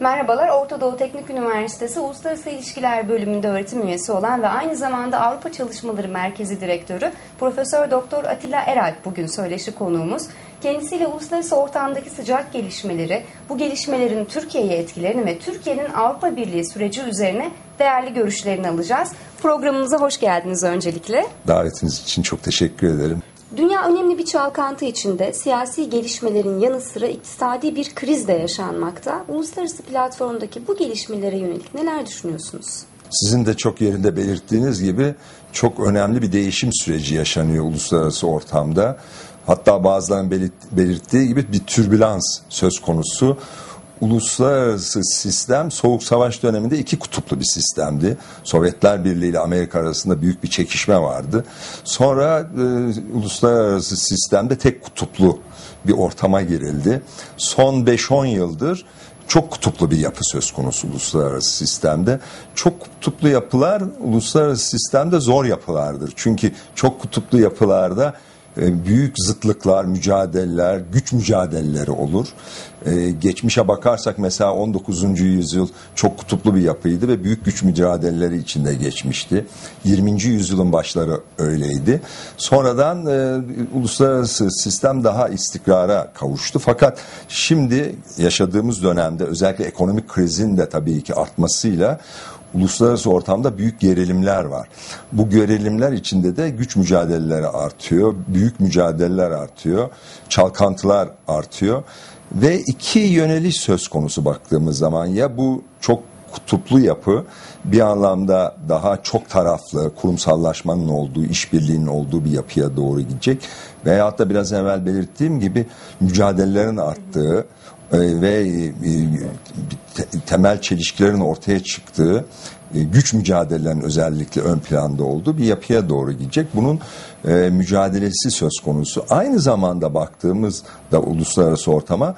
Merhabalar, Orta Doğu Teknik Üniversitesi Uluslararası İlişkiler Bölümünde öğretim üyesi olan ve aynı zamanda Avrupa Çalışmaları Merkezi Direktörü Profesör Doktor Atilla Eralp bugün söyleşi konuğumuz. Kendisiyle uluslararası ortamdaki sıcak gelişmeleri, bu gelişmelerin Türkiye'ye etkilerini ve Türkiye'nin Avrupa Birliği süreci üzerine değerli görüşlerini alacağız. Programımıza hoş geldiniz öncelikle. Davetiniz için çok teşekkür ederim. Dünya önemli bir çalkantı içinde siyasi gelişmelerin yanı sıra iktisadi bir kriz de yaşanmakta. Uluslararası platformdaki bu gelişmelere yönelik neler düşünüyorsunuz? Sizin de çok yerinde belirttiğiniz gibi çok önemli bir değişim süreci yaşanıyor uluslararası ortamda. Hatta bazılarının belirttiği gibi bir türbülans söz konusu uluslararası sistem Soğuk Savaş döneminde iki kutuplu bir sistemdi. Sovyetler Birliği ile Amerika arasında büyük bir çekişme vardı. Sonra e, uluslararası sistemde tek kutuplu bir ortama girildi. Son 5-10 yıldır çok kutuplu bir yapı söz konusu uluslararası sistemde. Çok kutuplu yapılar uluslararası sistemde zor yapılardır. Çünkü çok kutuplu yapılarda büyük zıtlıklar, mücadeleler, güç mücadeleleri olur. Ee, geçmişe bakarsak mesela 19. yüzyıl çok kutuplu bir yapıydı ve büyük güç mücadeleleri içinde geçmişti. 20. yüzyılın başları öyleydi. Sonradan e, uluslararası sistem daha istikrara kavuştu. Fakat şimdi yaşadığımız dönemde özellikle ekonomik krizin de tabii ki artmasıyla uluslararası ortamda büyük gerilimler var. Bu gerilimler içinde de güç mücadeleleri artıyor, büyük mücadeleler artıyor, çalkantılar artıyor ve iki yöneliş söz konusu baktığımız zaman ya bu çok kutuplu yapı bir anlamda daha çok taraflı kurumsallaşmanın olduğu, işbirliğinin olduğu bir yapıya doğru gidecek. Veyahut da biraz evvel belirttiğim gibi mücadelelerin arttığı, e, ve e, temel çelişkilerin ortaya çıktığı e, güç mücadelelerinin özellikle ön planda olduğu bir yapıya doğru gidecek. Bunun mücadelesi söz konusu. Aynı zamanda baktığımız da uluslararası ortama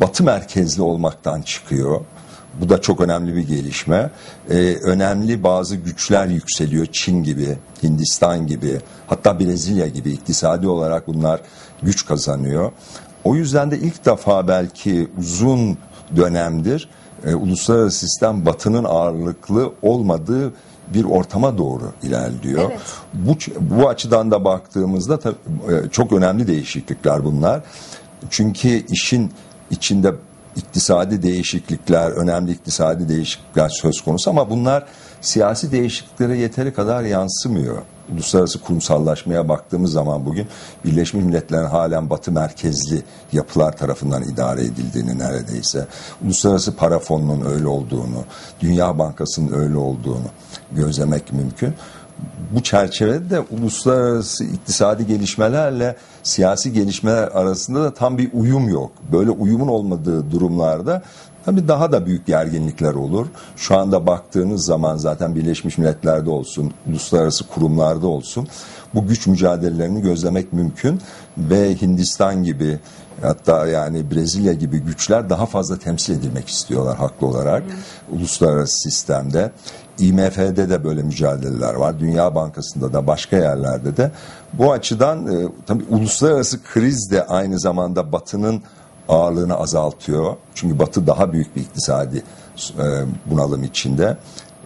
batı merkezli olmaktan çıkıyor. Bu da çok önemli bir gelişme. Ee, önemli bazı güçler yükseliyor. Çin gibi, Hindistan gibi, hatta Brezilya gibi iktisadi olarak bunlar güç kazanıyor. O yüzden de ilk defa belki uzun dönemdir e, uluslararası sistem batının ağırlıklı olmadığı bir ortama doğru ilerliyor. Evet. Bu bu açıdan da baktığımızda tabii, e, çok önemli değişiklikler bunlar. Çünkü işin içinde iktisadi değişiklikler, önemli iktisadi değişiklikler söz konusu ama bunlar siyasi değişikliklere yeteri kadar yansımıyor uluslararası kurumsallaşmaya baktığımız zaman bugün Birleşmiş Milletler'in halen batı merkezli yapılar tarafından idare edildiğini neredeyse, uluslararası para fonunun öyle olduğunu, Dünya Bankası'nın öyle olduğunu gözlemek mümkün. Bu çerçevede de uluslararası iktisadi gelişmelerle siyasi gelişmeler arasında da tam bir uyum yok. Böyle uyumun olmadığı durumlarda Tabii daha da büyük gerginlikler olur. Şu anda baktığınız zaman zaten Birleşmiş Milletler'de olsun, uluslararası kurumlarda olsun bu güç mücadelelerini gözlemek mümkün ve Hindistan gibi hatta yani Brezilya gibi güçler daha fazla temsil edilmek istiyorlar haklı olarak hmm. uluslararası sistemde. IMF'de de böyle mücadeleler var. Dünya Bankası'nda da başka yerlerde de. Bu açıdan e, tabii uluslararası kriz de aynı zamanda Batı'nın ağırlığını azaltıyor. Çünkü Batı daha büyük bir iktisadi e, bunalım içinde.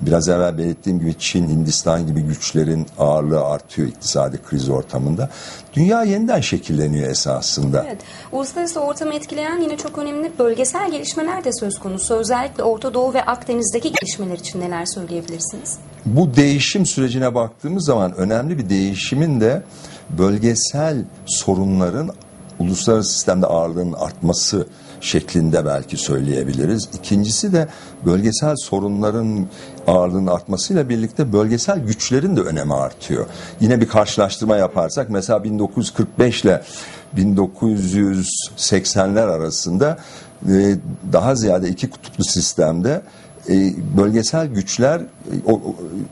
Biraz evvel belirttiğim gibi Çin, Hindistan gibi güçlerin ağırlığı artıyor iktisadi kriz ortamında. Dünya yeniden şekilleniyor esasında. Evet. Uluslararası ortamı etkileyen yine çok önemli bölgesel gelişmeler de söz konusu. Özellikle Orta Doğu ve Akdeniz'deki gelişmeler için neler söyleyebilirsiniz? Bu değişim sürecine baktığımız zaman önemli bir değişimin de bölgesel sorunların uluslararası sistemde ağırlığının artması şeklinde belki söyleyebiliriz. İkincisi de bölgesel sorunların ağırlığının artmasıyla birlikte bölgesel güçlerin de önemi artıyor. Yine bir karşılaştırma yaparsak mesela 1945 ile 1980'ler arasında e, daha ziyade iki kutuplu sistemde bölgesel güçler e, o,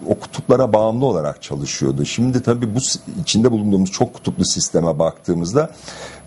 o kutuplara bağımlı olarak çalışıyordu. Şimdi tabii bu içinde bulunduğumuz çok kutuplu sisteme baktığımızda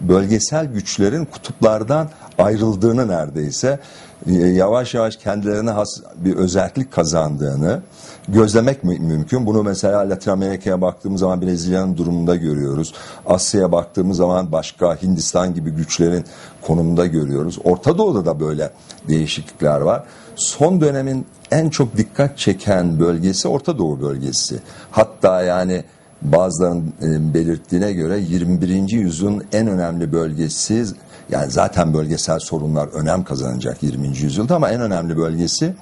bölgesel güçlerin kutuplardan ayrıldığını neredeyse e, yavaş yavaş kendilerine has bir özellik kazandığını gözlemek mü- mümkün. Bunu mesela Latin Amerika'ya baktığımız zaman Brezilya'nın durumunda görüyoruz. Asya'ya baktığımız zaman başka Hindistan gibi güçlerin konumunda görüyoruz. Orta Doğu'da da böyle değişiklikler var. Son dönemin en çok dikkat çeken bölgesi Orta Doğu bölgesi. Hatta yani bazılarının e, belirttiğine göre 21. yüzyılın en önemli bölgesi yani zaten bölgesel sorunlar önem kazanacak 20. yüzyılda ama en önemli bölgesi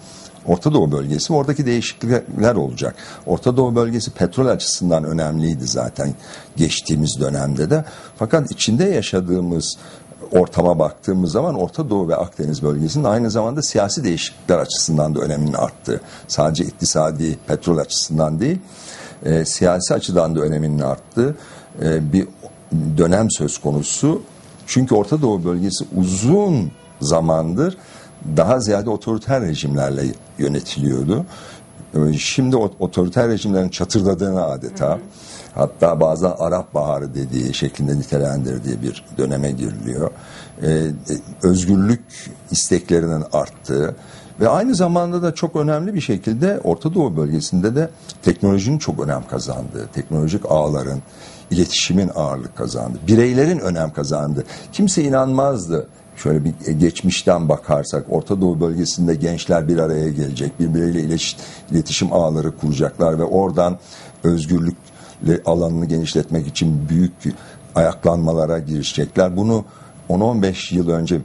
Orta Doğu bölgesi. Oradaki değişiklikler olacak. Orta Doğu bölgesi petrol açısından önemliydi zaten geçtiğimiz dönemde de. Fakat içinde yaşadığımız ortama baktığımız zaman Orta Doğu ve Akdeniz bölgesinin aynı zamanda siyasi değişiklikler açısından da öneminin arttığı. Sadece iktisadi petrol açısından değil, e, siyasi açıdan da öneminin arttığı e, bir dönem söz konusu. Çünkü Orta Doğu bölgesi uzun zamandır daha ziyade otoriter rejimlerle yönetiliyordu. Şimdi otoriter rejimlerin çatırdadığını adeta hatta bazen Arap Baharı dediği şeklinde nitelendirdiği bir döneme giriliyor. E, e, özgürlük isteklerinin arttığı ve aynı zamanda da çok önemli bir şekilde Orta Doğu bölgesinde de teknolojinin çok önem kazandığı, teknolojik ağların, iletişimin ağırlık kazandı. Bireylerin önem kazandı. Kimse inanmazdı. Şöyle bir geçmişten bakarsak Orta Doğu bölgesinde gençler bir araya gelecek, birbirleriyle iletişim, ağları kuracaklar ve oradan özgürlük alanını genişletmek için büyük ayaklanmalara girişecekler. Bunu 10-15 yıl önce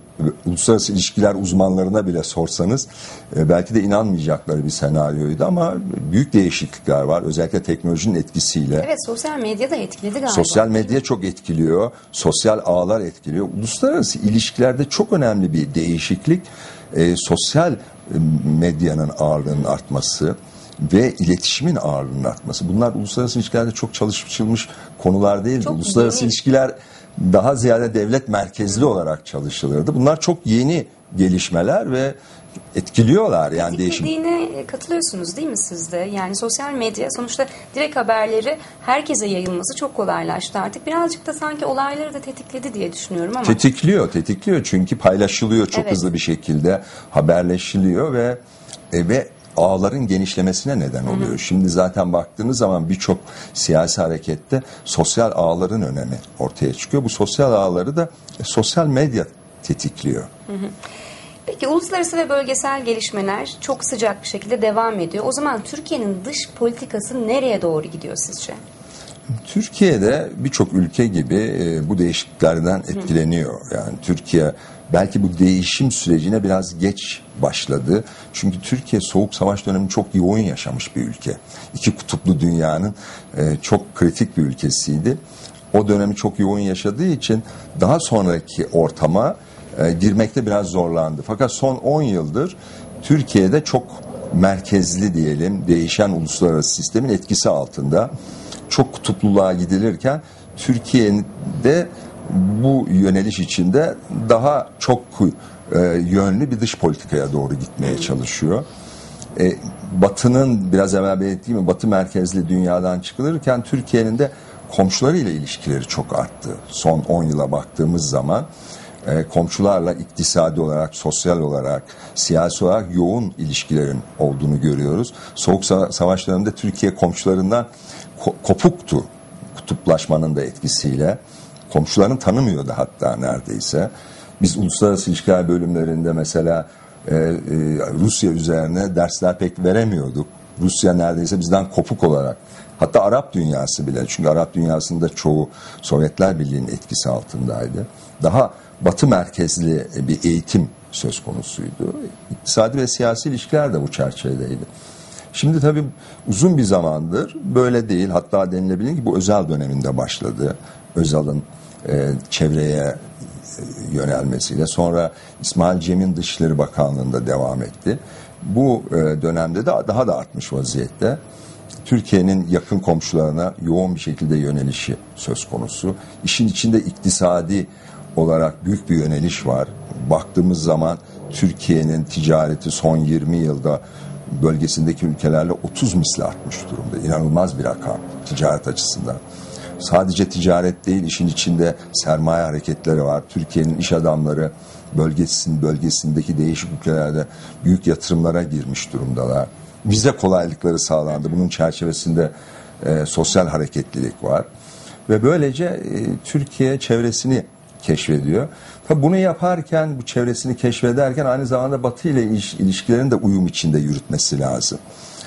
uluslararası ilişkiler uzmanlarına bile sorsanız e, belki de inanmayacakları bir senaryoydu ama büyük değişiklikler var. Özellikle teknolojinin etkisiyle. Evet sosyal medya da etkiledi galiba. Sosyal medya çok etkiliyor. Sosyal ağlar etkiliyor. Uluslararası ilişkilerde çok önemli bir değişiklik. E, sosyal e, medyanın ağırlığının artması ve iletişimin ağırlığının artması. Bunlar uluslararası ilişkilerde çok çalışılmış konular değil. Çok uluslararası yeni. ilişkiler daha ziyade devlet merkezli olarak çalışılırdı. Bunlar çok yeni gelişmeler ve etkiliyorlar yani değişim. Dediğine katılıyorsunuz değil mi siz de? Yani sosyal medya sonuçta direkt haberleri herkese yayılması çok kolaylaştı artık. Birazcık da sanki olayları da tetikledi diye düşünüyorum ama. Tetikliyor, tetikliyor çünkü paylaşılıyor çok Evet. hızlı bir şekilde, haberleşiliyor ve e, ve ağların genişlemesine neden oluyor. Şimdi zaten baktığınız zaman birçok siyasi harekette sosyal ağların önemi ortaya çıkıyor. Bu sosyal ağları da sosyal medya tetikliyor. Peki uluslararası ve bölgesel gelişmeler çok sıcak bir şekilde devam ediyor. O zaman Türkiye'nin dış politikası nereye doğru gidiyor sizce? Türkiye'de birçok ülke gibi e, bu değişikliklerden etkileniyor. Yani Türkiye belki bu değişim sürecine biraz geç başladı. Çünkü Türkiye soğuk savaş dönemini çok yoğun yaşamış bir ülke. İki kutuplu dünyanın e, çok kritik bir ülkesiydi. O dönemi çok yoğun yaşadığı için daha sonraki ortama e, girmekte biraz zorlandı. Fakat son 10 yıldır Türkiye'de çok merkezli diyelim değişen uluslararası sistemin etkisi altında çok kutupluluğa gidilirken Türkiye'de bu yöneliş içinde daha çok e, yönlü bir dış politikaya doğru gitmeye çalışıyor. E, Batı'nın biraz evvel belirttiğim Batı merkezli dünyadan çıkılırken Türkiye'nin de komşularıyla ilişkileri çok arttı. Son 10 yıla baktığımız zaman e, komşularla iktisadi olarak, sosyal olarak, siyasi olarak yoğun ilişkilerin olduğunu görüyoruz. Soğuk Sa- Savaş döneminde Türkiye komşularından ko- kopuktu kutuplaşmanın da etkisiyle. Komşularını tanımıyordu hatta neredeyse. Biz uluslararası ilişkiler bölümlerinde mesela e, e, Rusya üzerine dersler pek veremiyorduk. Rusya neredeyse bizden kopuk olarak. Hatta Arap dünyası bile. Çünkü Arap dünyasında çoğu Sovyetler Birliği'nin etkisi altındaydı. Daha batı merkezli bir eğitim söz konusuydu. İktisadi ve siyasi ilişkiler de bu çerçevedeydi. Şimdi tabii uzun bir zamandır böyle değil. Hatta denilebilir ki bu özel döneminde başladı. Özal'ın e, çevreye e, yönelmesiyle. Sonra İsmail Cem'in Dışişleri Bakanlığı'nda devam etti. Bu e, dönemde de daha da artmış vaziyette. Türkiye'nin yakın komşularına yoğun bir şekilde yönelişi söz konusu. İşin içinde iktisadi olarak büyük bir yöneliş var. Baktığımız zaman Türkiye'nin ticareti son 20 yılda bölgesindeki ülkelerle 30 misli artmış durumda. İnanılmaz bir rakam ticaret açısından. Sadece ticaret değil, işin içinde sermaye hareketleri var. Türkiye'nin iş adamları bölgesinin bölgesindeki değişik ülkelerde büyük yatırımlara girmiş durumdalar. Vize kolaylıkları sağlandı. Bunun çerçevesinde e, sosyal hareketlilik var. Ve böylece e, Türkiye çevresini keşfediyor. Tabii bunu yaparken, bu çevresini keşfederken aynı zamanda Batı ile iliş, ilişkilerini de uyum içinde yürütmesi lazım.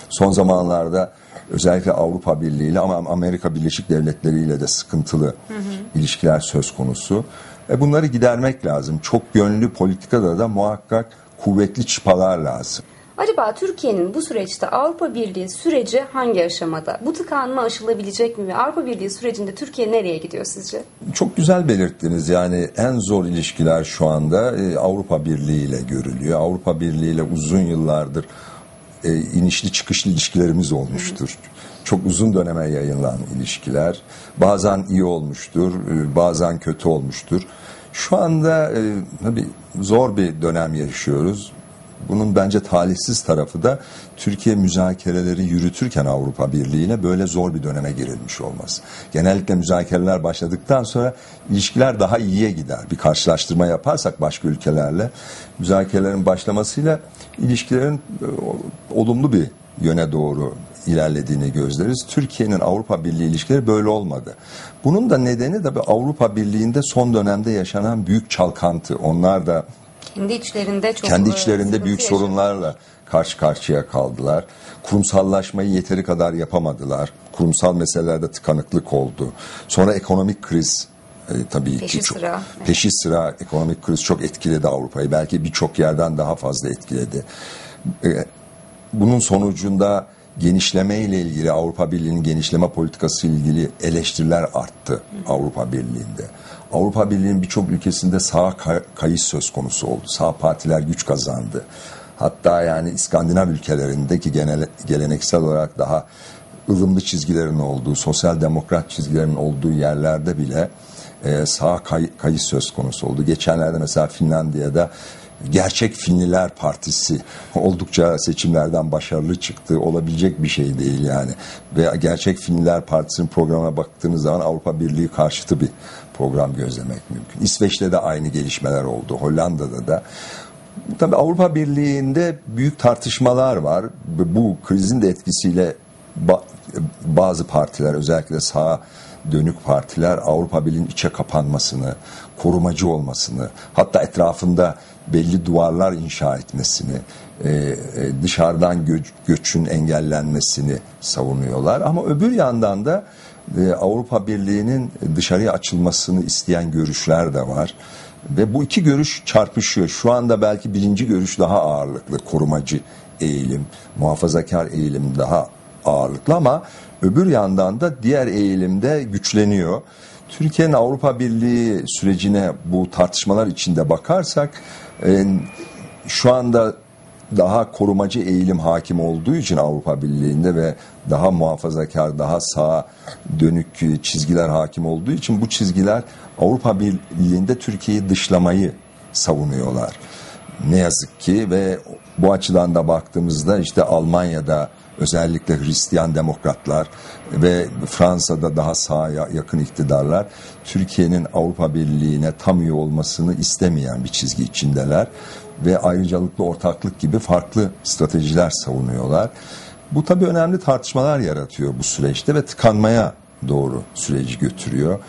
Son zamanlarda özellikle Avrupa Birliği ile ama Amerika Birleşik Devletleri ile de sıkıntılı hı hı. ilişkiler söz konusu. E bunları gidermek lazım. Çok yönlü politikada da muhakkak kuvvetli çıpalar lazım. Acaba Türkiye'nin bu süreçte Avrupa Birliği süreci hangi aşamada? Bu tıkanma aşılabilecek mi Avrupa Birliği sürecinde Türkiye nereye gidiyor sizce? Çok güzel belirttiniz. Yani en zor ilişkiler şu anda e, Avrupa Birliği ile görülüyor. Avrupa Birliği ile uzun yıllardır e, inişli çıkışlı ilişkilerimiz olmuştur. Çok uzun döneme yayılan ilişkiler. Bazen iyi olmuştur, e, bazen kötü olmuştur. Şu anda e, tabii zor bir dönem yaşıyoruz. Bunun bence talihsiz tarafı da Türkiye müzakereleri yürütürken Avrupa Birliği ile böyle zor bir döneme girilmiş olması. Genellikle müzakereler başladıktan sonra ilişkiler daha iyiye gider. Bir karşılaştırma yaparsak başka ülkelerle müzakerelerin başlamasıyla ilişkilerin e, olumlu bir yöne doğru ilerlediğini gözleriz. Türkiye'nin Avrupa Birliği ilişkileri böyle olmadı. Bunun da nedeni de Avrupa Birliği'nde son dönemde yaşanan büyük çalkantı. Onlar da kendi içlerinde çok kendi içlerinde büyük sorunlarla karşı karşıya kaldılar. Kurumsallaşmayı yeteri kadar yapamadılar. Kurumsal meselelerde tıkanıklık oldu. Sonra ekonomik kriz e, tabii peşi ki çok sıra. peşi sıra ekonomik kriz çok etkiledi Avrupa'yı. Belki birçok yerden daha fazla etkiledi. E, bunun sonucunda genişleme ile ilgili Avrupa Birliği'nin genişleme politikası ile ilgili eleştiriler arttı Avrupa Birliği'nde. Avrupa Birliği'nin birçok ülkesinde sağ kayış söz konusu oldu. Sağ partiler güç kazandı. Hatta yani İskandinav ülkelerindeki genel, geleneksel olarak daha ılımlı çizgilerin olduğu, sosyal demokrat çizgilerin olduğu yerlerde bile e, sağ kay, kayış söz konusu oldu. Geçenlerde mesela Finlandiya'da Gerçek Finliler Partisi oldukça seçimlerden başarılı çıktı. Olabilecek bir şey değil yani. Ve Gerçek Finliler Partisi'nin programına baktığınız zaman Avrupa Birliği karşıtı bir program gözlemek mümkün. İsveç'te de aynı gelişmeler oldu. Hollanda'da da. Tabii Avrupa Birliği'nde büyük tartışmalar var. Bu krizin de etkisiyle bazı partiler özellikle sağ dönük partiler Avrupa Birliği'nin içe kapanmasını, korumacı olmasını, hatta etrafında belli duvarlar inşa etmesini, e, e, dışarıdan gö göçün engellenmesini savunuyorlar. Ama öbür yandan da e, Avrupa Birliği'nin dışarıya açılmasını isteyen görüşler de var. Ve bu iki görüş çarpışıyor. Şu anda belki birinci görüş daha ağırlıklı, korumacı eğilim, muhafazakar eğilim daha ağırlıklı ama öbür yandan da diğer eğilimde güçleniyor. Türkiye'nin Avrupa Birliği sürecine bu tartışmalar içinde bakarsak e, şu anda daha korumacı eğilim hakim olduğu için Avrupa Birliği'nde ve daha muhafazakar, daha sağa dönük çizgiler hakim olduğu için bu çizgiler Avrupa Birliği'nde Türkiye'yi dışlamayı savunuyorlar. Ne yazık ki ve bu açıdan da baktığımızda işte Almanya'da özellikle Hristiyan demokratlar ve Fransa'da daha sağa yakın iktidarlar Türkiye'nin Avrupa Birliği'ne tam üye olmasını istemeyen bir çizgi içindeler ve ayrıcalıklı ortaklık gibi farklı stratejiler savunuyorlar. Bu tabii önemli tartışmalar yaratıyor bu süreçte ve tıkanmaya doğru süreci götürüyor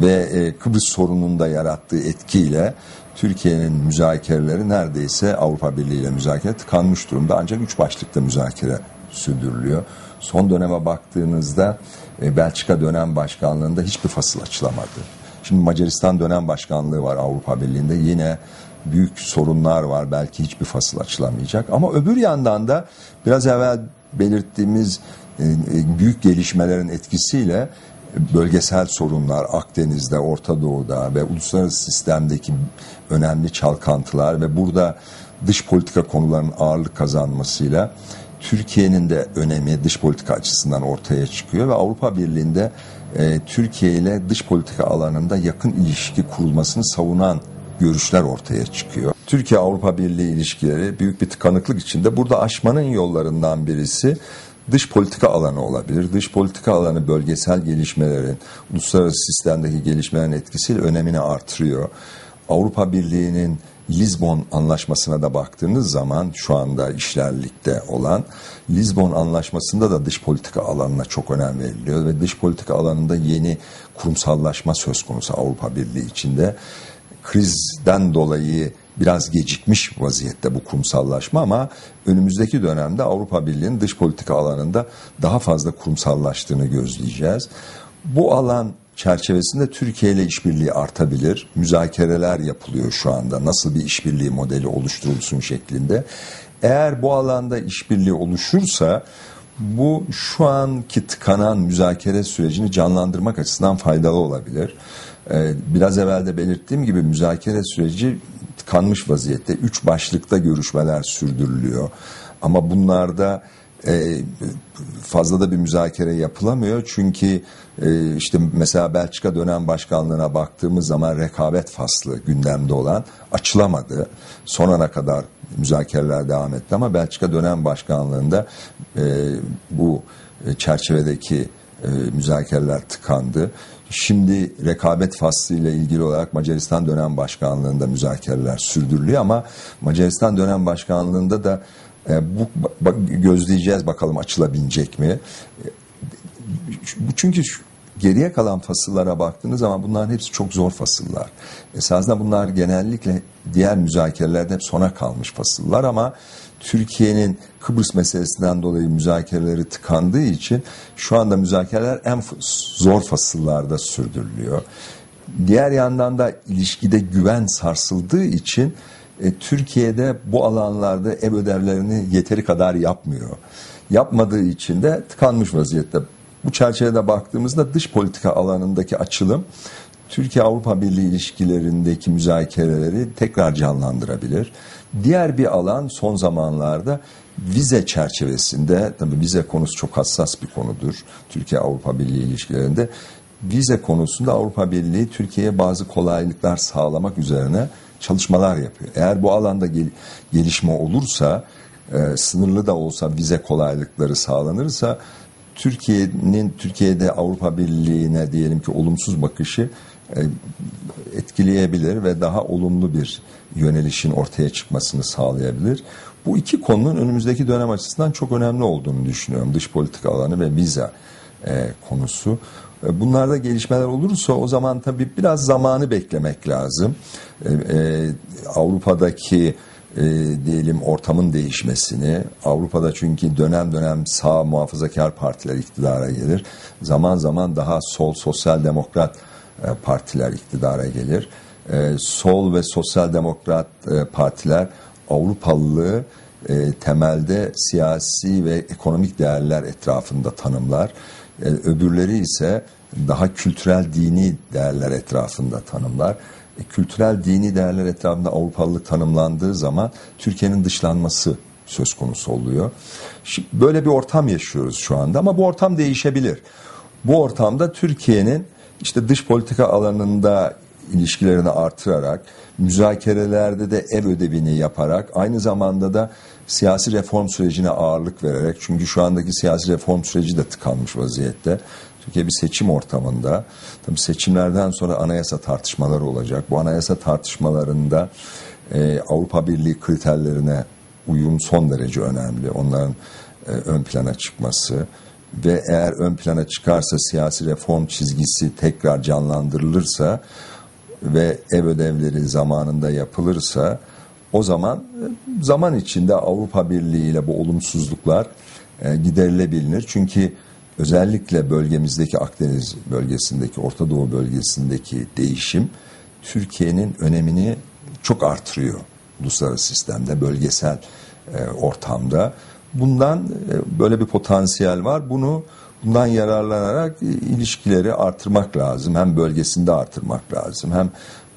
ve e, Kıbrıs sorunun da yarattığı etkiyle Türkiye'nin müzakereleri neredeyse Avrupa Birliği ile müzakere tıkanmış durumda ancak üç başlıkta müzakere sürdürülüyor. Son döneme baktığınızda e, Belçika dönem başkanlığında hiçbir fasıl açılamadı. Şimdi Macaristan dönem başkanlığı var Avrupa Birliği'nde yine büyük sorunlar var belki hiçbir fasıl açılamayacak ama öbür yandan da biraz evvel belirttiğimiz e, e, büyük gelişmelerin etkisiyle bölgesel sorunlar Akdeniz'de, Orta Doğu'da ve uluslararası sistemdeki önemli çalkantılar ve burada dış politika konularının ağırlık kazanmasıyla Türkiye'nin de önemi dış politika açısından ortaya çıkıyor ve Avrupa Birliği'nde e, Türkiye ile dış politika alanında yakın ilişki kurulmasını savunan görüşler ortaya çıkıyor. Türkiye Avrupa Birliği ilişkileri büyük bir tıkanıklık içinde. Burada aşmanın yollarından birisi dış politika alanı olabilir. Dış politika alanı bölgesel gelişmelerin, uluslararası sistemdeki gelişmelerin etkisiyle önemini artırıyor. Avrupa Birliği'nin Lizbon Anlaşması'na da baktığınız zaman şu anda işlerlikte olan Lizbon Anlaşması'nda da dış politika alanına çok önem veriliyor ve dış politika alanında yeni kurumsallaşma söz konusu Avrupa Birliği içinde. Krizden dolayı biraz gecikmiş vaziyette bu kurumsallaşma ama önümüzdeki dönemde Avrupa Birliği'nin dış politika alanında daha fazla kurumsallaştığını gözleyeceğiz. Bu alan çerçevesinde Türkiye ile işbirliği artabilir. Müzakereler yapılıyor şu anda. Nasıl bir işbirliği modeli oluşturulsun şeklinde. Eğer bu alanda işbirliği oluşursa bu şu anki tıkanan müzakere sürecini canlandırmak açısından faydalı olabilir. Ee, biraz evvel de belirttiğim gibi müzakere süreci tıkanmış vaziyette. Üç başlıkta görüşmeler sürdürülüyor. Ama bunlarda e, fazla da bir müzakere yapılamıyor. Çünkü e, işte mesela Belçika dönem başkanlığına baktığımız zaman rekabet faslı gündemde olan açılamadı. Son ana kadar müzakereler devam etti ama Belçika dönem başkanlığında e, bu çerçevedeki müzakereler tıkandı. Şimdi rekabet faslı ile ilgili olarak Macaristan dönem başkanlığında müzakereler sürdürülüyor ama Macaristan dönem başkanlığında da e, bu bak, gözleyeceğiz bakalım açılabilecek mi? E, bu çünkü şu, geriye kalan fasıllara baktığınız zaman bunların hepsi çok zor fasıllar. Esasında bunlar genellikle diğer müzakerelerde hep sona kalmış fasıllar ama Türkiye'nin Kıbrıs meselesinden dolayı müzakereleri tıkandığı için şu anda müzakereler en zor fasıllarda sürdürülüyor. Diğer yandan da ilişkide güven sarsıldığı için e, Türkiye'de bu alanlarda ev ödevlerini yeteri kadar yapmıyor. Yapmadığı için de tıkanmış vaziyette. Bu çerçevede baktığımızda dış politika alanındaki açılım Türkiye-Avrupa Birliği ilişkilerindeki müzakereleri tekrar canlandırabilir. Diğer bir alan son zamanlarda vize çerçevesinde, tabii vize konusu çok hassas bir konudur Türkiye-Avrupa Birliği ilişkilerinde. Vize konusunda Avrupa Birliği Türkiye'ye bazı kolaylıklar sağlamak üzerine çalışmalar yapıyor. Eğer bu alanda gel gelişme olursa, e, sınırlı da olsa vize kolaylıkları sağlanırsa Türkiye'nin Türkiye'de Avrupa Birliği'ne diyelim ki olumsuz bakışı e, etkileyebilir ve daha olumlu bir yönelişin ortaya çıkmasını sağlayabilir. Bu iki konunun önümüzdeki dönem açısından çok önemli olduğunu düşünüyorum. Dış politika alanı ve vize e, konusu. E, bunlarda gelişmeler olursa o zaman tabii biraz zamanı beklemek lazım. E, e, Avrupa'daki e, diyelim ortamın değişmesini, Avrupa'da çünkü dönem dönem sağ muhafazakar partiler iktidara gelir. Zaman zaman daha sol sosyal demokrat e, partiler iktidara gelir. E, sol ve sosyal demokrat e, partiler Avrupalılığı e, temelde siyasi ve ekonomik değerler etrafında tanımlar. E, öbürleri ise daha kültürel dini değerler etrafında tanımlar. E, kültürel dini değerler etrafında Avrupalılık tanımlandığı zaman Türkiye'nin dışlanması söz konusu oluyor. Şimdi böyle bir ortam yaşıyoruz şu anda ama bu ortam değişebilir. Bu ortamda Türkiye'nin işte dış politika alanında ilişkilerini artırarak, müzakerelerde de ev ödevini yaparak, aynı zamanda da siyasi reform sürecine ağırlık vererek, çünkü şu andaki siyasi reform süreci de tıkanmış vaziyette. Türkiye bir seçim ortamında. Tabii seçimlerden sonra anayasa tartışmaları olacak. Bu anayasa tartışmalarında e, Avrupa Birliği kriterlerine uyum son derece önemli. Onların e, ön plana çıkması ve eğer ön plana çıkarsa siyasi reform çizgisi tekrar canlandırılırsa ve ev ödevleri zamanında yapılırsa o zaman e, zaman içinde Avrupa Birliği ile bu olumsuzluklar e, giderilebilir. Çünkü özellikle bölgemizdeki Akdeniz bölgesindeki, Orta Doğu bölgesindeki değişim Türkiye'nin önemini çok artırıyor uluslararası sistemde, bölgesel e, ortamda. Bundan e, böyle bir potansiyel var. Bunu bundan yararlanarak e, ilişkileri artırmak lazım. Hem bölgesinde artırmak lazım, hem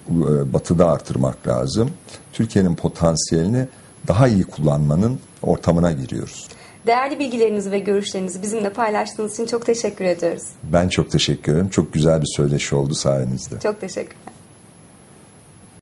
e, batıda artırmak lazım. Türkiye'nin potansiyelini daha iyi kullanmanın ortamına giriyoruz. Değerli bilgilerinizi ve görüşlerinizi bizimle paylaştığınız için çok teşekkür ediyoruz. Ben çok teşekkür ederim. Çok güzel bir söyleşi oldu sayenizde. Çok teşekkürler.